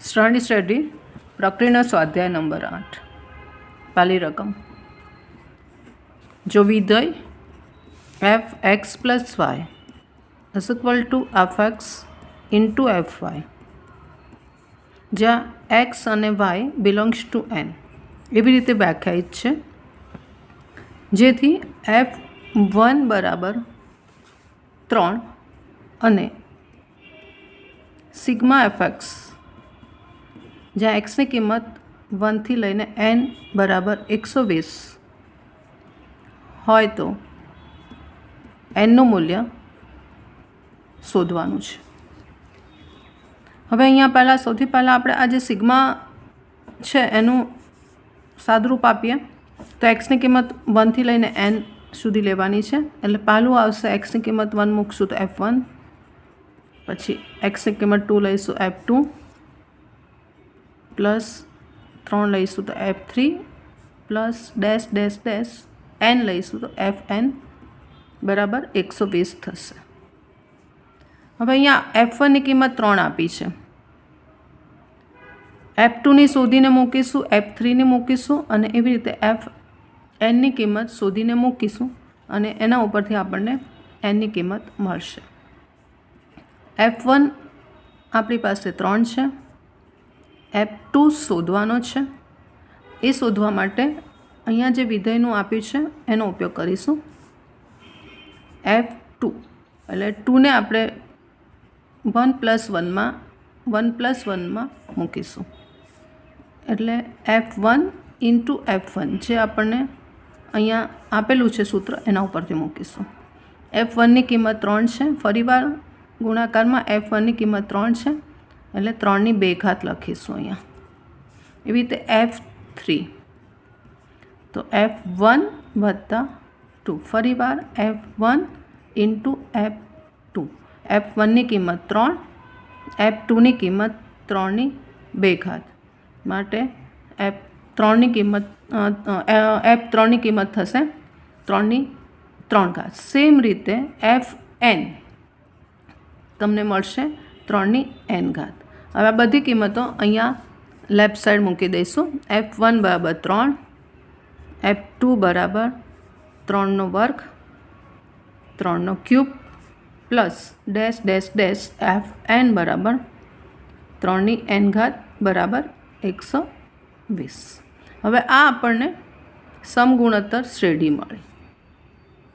Study study પ્રક્રિયાનો સ્વાધ્યાય number આઠ. પહેલી રકમ. જો વિધેય F X plus Y is equal to F X into F Y જ્યાં એક્સ અને વાય બિલોંગ્સ ટુ એન એવી રીતે વ્યાખ્યાયિત છે. જેથી એફ વન બરાબર ત્રણ અને સિગ્મા એફ એક્સ જ્યાં એક્સની કિંમત વનથી લઈને એન બરાબર એકસો વીસ. હોય તો એનનું મૂલ્ય શોધવાનું છે. હવે અહીંયા પહેલાં, સૌથી પહેલાં આપણે આ જે સિગ્મા છે એનું સાદરૂપ આપીએ. તો એક્સની કિંમત વનથી લઈને એન સુધી લેવાની છે. એટલે પહેલું આવશે એક્સની કિંમત વન મૂકશું તો એફ વન પછી એક્સની કિંમત ટુ લઈશું એફ ટુ પ્લસ ત્રણ લઈશું તો F three plus dash dash dash N લઈશું તો એફ એન બરાબર એકસો વીસ થશે. હવે અહીંયા એફ વનની કિંમત ત્રણ આપી છે. એફ ટુની શોધીને મૂકીશું એફ થ્રીની મૂકીશું અને એવી રીતે એફ એનની કિંમત શોધીને મૂકીશું અને એના ઉપરથી આપણને એનની કિંમત મળશે. એફ વન આપણી પાસે ત્રણ છે. એફ ટુ શોધવાનો છે. એ શોધવા માટે અહીંયા જે વિધેયનું આપ્યું છે, એનો ઉપયોગ કરીશું. F two. એટલે ટુને આપણે વન પ્લસ વનમાં, વન પ્લસ વનમાં મૂકીશું. એટલે F one into F one જે આપણને અહીંયા આપેલું છે સૂત્ર, એના ઉપરથી મૂકીશું. એફ વનની કિંમત ત્રણ છે. ફરીવાર ગુણાકારમાં એફ વનની કિંમત ત્રણ છે. એટલે ત્રણની બે ઘાત લખીશું અહીંયા. એવી રીતે એફ થ્રી તો એફ વન વત્તા ટુ ફરીવાર F one into F two F વનની કિંમત ત્રણ એફ ટુની કિંમત ત્રણની બે ઘાત. માટે એફ ત્રણની કિંમત એફ ત્રણની કિંમત થશે ત્રણની ત્રણ ઘાત. સેમ રીતે એફ એન તમને મળશે ત્રણની એન ઘાત. હવે આ બધી કિંમતો અહીંયા લેફ્ટ સાઈડ મૂકી દઈશું. એફ વન બરાબર ત્રણ એફ ટુ બરાબર ત્રણનો વર્ગ, ત્રણનો cube plus dash dash dash F N બરાબર ત્રણની એન ઘાત બરાબર એકસો વીસ. હવે આ આપણને સમગુણોત્તર શ્રેણી મળી.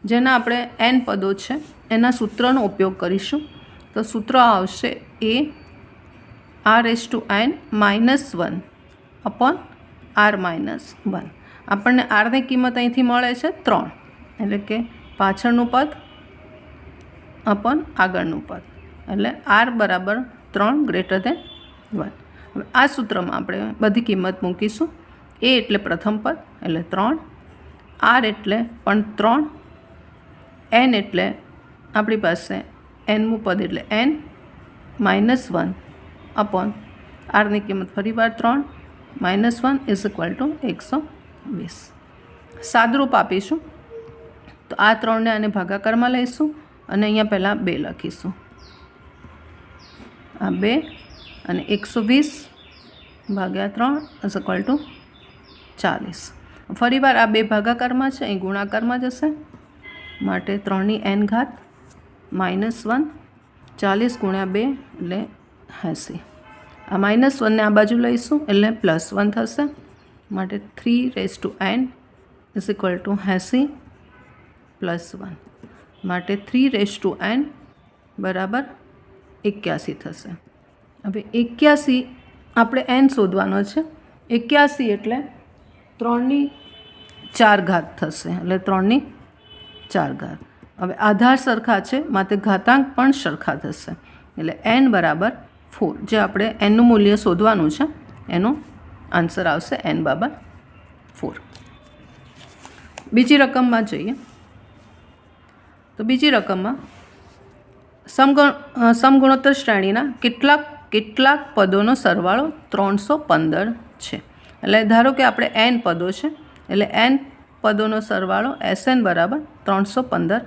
જેના આપણે એન પદો છે, એના સૂત્રનો ઉપયોગ કરીશું. તો સૂત્ર આવશે A R S two N minus one upon R minus one. આપણને આરની કિંમત અહીંથી મળે છે ત્રણ. એટલે કે પાછળનું પદ અપોન આગળનું પદ. એટલે આર બરાબર ત્રણ ગ્રેટર દેન વન. હવે આ સૂત્રમાં આપણે બધી કિંમત મૂકીશું. એ એટલે પ્રથમ પદ, એટલે ત્રણ. આર એટલે પણ ત્રણ. એન એટલે આપણી પાસે એનમું પદ એટલે એન માઇનસ વન. અપોન આરની કિંમત ફરીવાર ત્રણ minus one is equal to એકસો વીસ. સાદરૂપ આપીશું. તો આ ત્રણને આને ભાગાકારમાં લઈશું અને અહીંયા પહેલાં બે લખીશું. આ બે અને એકસો વીસ ભાગ્યા ત્રણ ઇઝ ઇક્વલ ટુ ચાલીસ. ફરીવાર આ બે ભાગાકારમાં છે, અહીં ગુણાકારમાં જશે. માટે ત્રણની એન ઘાત માઇનસ વન ચાલીસ ગુણ્યા બે એટલે એંસી. આ માઇનસ વનને આ બાજુ લઈશું, એટલે પ્લસ વન થશે. માટે three raise to N is equal to એંસી પ્લસ વન માટે થ્રી રેસ ટુ એન બરાબર એક્યાસી થશે. હવે એક્યાસી આપણે એન શોધવાનો છે. એક્યાસી એટલે ત્રણની ચાર ઘાત થશે, એટલે ત્રણની ચાર ઘાત. હવે આધાર સરખા છે, માટે ઘાતાંક પણ સરખા થશે. એટલે એન બરાબર ફોર જે આપણે એનનું મૂલ્ય શોધવાનું છે, એનો આન્સર આવશે એન બાબા ફોર. બીજી રકમમાં જઈએ. તો બીજી રકમમાં સમગુણ સમગુણોત્તર શ્રેણીના કેટલાક કેટલાક પદોનો સરવાળો ત્રણસો પંદર છે. એટલે ધારો કે આપણે એન પદો છે, એટલે એન પદોનો સરવાળો એસ એન બરાબર ત્રણસો પંદર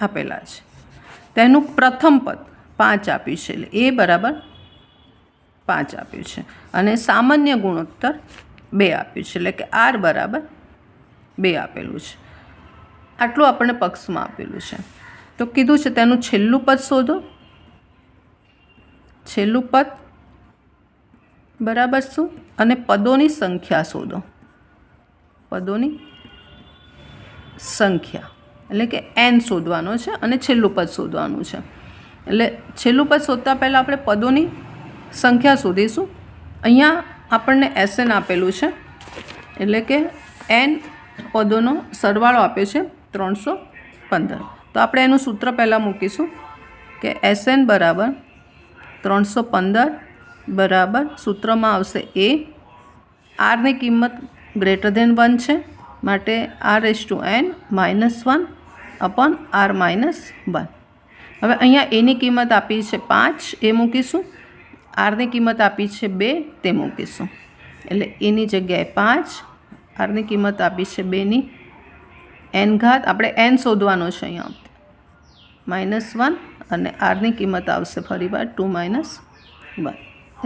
આપેલા છે. તેનું પ્રથમ પદ પાંચ આપ્યું છે. એટલે એ બરાબર પાંચ આપ્યું છે. અને સામાન્ય ગુણોત્તર બે આપ્યું છે. એટલે કે આર બરાબર બે આપેલું છે. આટલું આપણને પક્ષમાં આપેલું છે. તો કીધું છે તેનું છેલ્લું પદ શોધો. છેલ્લું પદ બરાબર શું? અને પદોની સંખ્યા શોધો. પદોની સંખ્યા. એટલે કે એન શોધવાનો છે અને છેલ્લું પદ શોધવાનું છે. એટલે છેલ્લું પદ શોધતા પહેલાં આપણે પદોની સંખ્યા શોધીશું. અહીંયા આપણને એસએન આપેલું છે. એટલે કે એન પદોનો સરવાળો આપ્યો છે ત્રણસો પંદર. તો આપણે એનું સૂત્ર પહેલાં મૂકીશું કે એસએન બરાબર ત્રણસો પંદર બરાબર સૂત્રમાં આવશે એ આરની કિંમત ગ્રેટર ધેન વન છે. માટે R S two N minus one upon R minus one હવે અહીંયા એની કિંમત આપી છે પાંચ, એ મૂકીશું. આરની કિંમત આપી છે બે, તે મૂકીશું. એટલે એની જગ્યાએ પાંચ આરની કિંમત આપી છે બેની એન ઘાત. આપણે એન શોધવાનો છે અહીંયા. માઇનસ વન અને આરની કિંમત આવશે ફરી વાર two minus one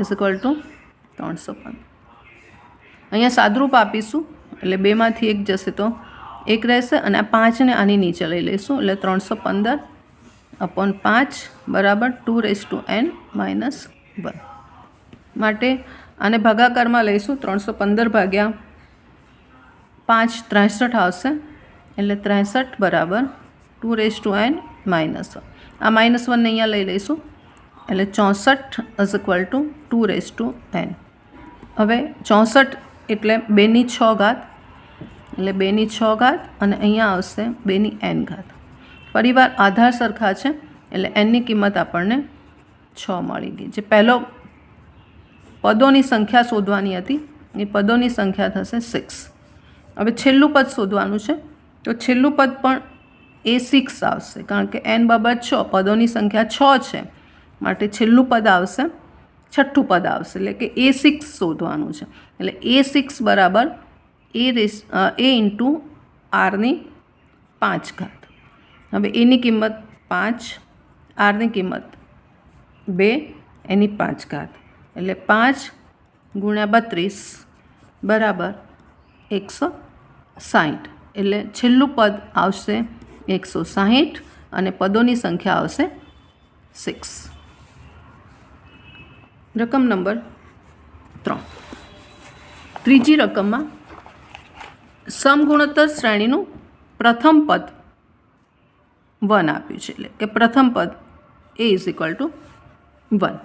is equal to ત્રણસો પંદર. અહીંયા સાદરૂપ આપીશું. એટલે બેમાંથી એક જશે તો એક રહેશે અને આ પાંચને આની નીચે લઈ લઈશું. એટલે ત્રણસો પંદર અપોન પાંચ બરાબર two raise to N minus one. માટે આને ભાગાકારમાં લઈશું ત્રણસો પંદર ભાગ્યા પાંચ ત્રેસઠ આવશે. એટલે ત્રેસઠ બરાબર two raise to n minus one. આ માઇનસ વનને અહીંયા લઈ લઈશું. એટલે ચોસઠ is equal to two raise to n. હવે ચોસઠ એટલે બેની છ ઘાત. એટલે બેની છ ઘાત અને અહીંયા આવશે બેની એન ઘાત. ફરીવાર આધાર સરખા છે, એટલે એનની કિંમત આપણને છ મળી ગઈ. જે પહેલો પદોની સંખ્યા શોધવાની હતી, એ પદોની સંખ્યા થશે સિક્સ હવે છેલ્લું પદ શોધવાનું છે, તો છેલ્લું પદ પણ એ સિક્સ આવશે, કારણ કે એન બાબત છ, પદોની સંખ્યા છ છે, માટે છેલ્લું પદ આવશે, છઠ્ઠું પદ આવશે, એટલે કે એ સિક્સ શોધવાનું છે. એટલે એ સિક્સ બરાબર એ રેસ એ ઇન્ટુ આરની પાંચ ઘાત. હવે એની કિંમત પાંચ આરની કિંમત બે, એની પાંચ ઘાત. એટલે પાંચ ગુણ્યા બત્રીસ બરાબર એકસો સાહીઠ. એટલે છેલ્લું પદ આવશે એકસો સાહીઠ અને પદોની સંખ્યા આવશે સિક્સ. રકમ નંબર ત્રણ. ત્રીજી રકમમાં સમગુણોત્તર શ્રેણીનું પ્રથમ પદ વન આપ્યું છે એટલે કે પ્રથમ પદ A is equal to one.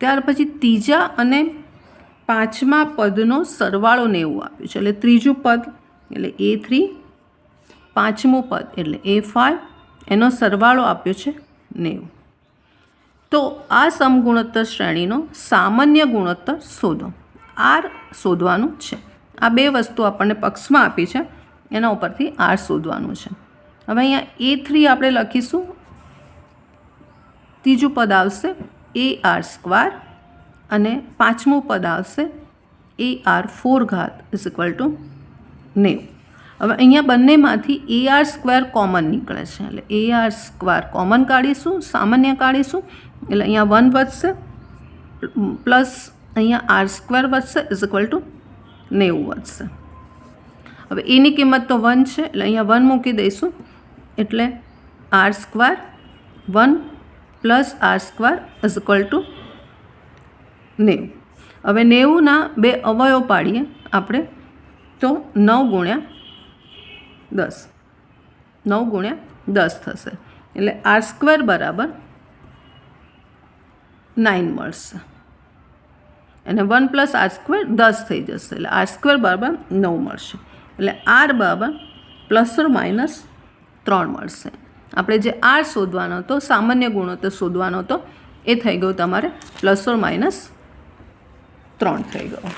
ત્યાર પછી ત્રીજા અને પાંચમા પદનો સરવાળો નેવું આપ્યું છે. એટલે ત્રીજું પદ એટલે એ થ્રી, પાંચમું પદ એટલે એ ફાઇવ એનો સરવાળો આપ્યો છે નેવું. તો આ સમગુણોત્તર શ્રેણીનો સામાન્ય ગુણોત્તર શોધો. આર શોધવાનું છે. આ બે વસ્તુ આપણને પક્ષમાં આપી છે. એના ઉપરથી આર શોધવાનું છે. હવે અહીંયા એ થ્રી આપણે લખીશું. ત્રીજું પદ આવશે એ આર સ્ક્વાર અને પાંચમું પદ આવશે એ આર ફોર ઘાત ઇઝ ઇક્વલ ટુ નેવું. હવે અહીંયા બંનેમાંથી એ આર સ્ક્વેર કોમન નીકળે છે. એટલે એ આર સ્ક્વેર કોમન કાઢીશું, સામાન્ય કાઢીશું. એટલે અહીંયા વન વધશે, પ્લસ અહીંયા આર સ્ક્વેર વધશે ઇઝ ઇક્વલ ટુ નેવું વધશે. હવે એની કિંમત તો વન છે. એટલે અહીંયા વન મૂકી દઈશું. એટલે R square one plus R square is equal to નેવું. હવે નેવુંના બે અવયવ પાડીએ આપણે, તો નવ ગુણ્યા દસ. નવ ગુણ્યા દસ થશે. એટલે આર સ્ક્વેર બરાબર નાઇન મળશે. અને વન પ્લસ આર સ્ક્વેર દસ થઈ જશે. એટલે આર સ્ક્વેર બરાબર નવ મળશે. એટલે આર બરાબર પ્લસ માઇનસ ત્રણ મળશે. આપણે જે આર શોધવાનો હતો, સામાન્ય ગુણોત્તર શોધવાનો હતો, એ થઈ ગયો તમારે પ્લસ ઓર માઇનસ ત્રણ થઈ ગયો.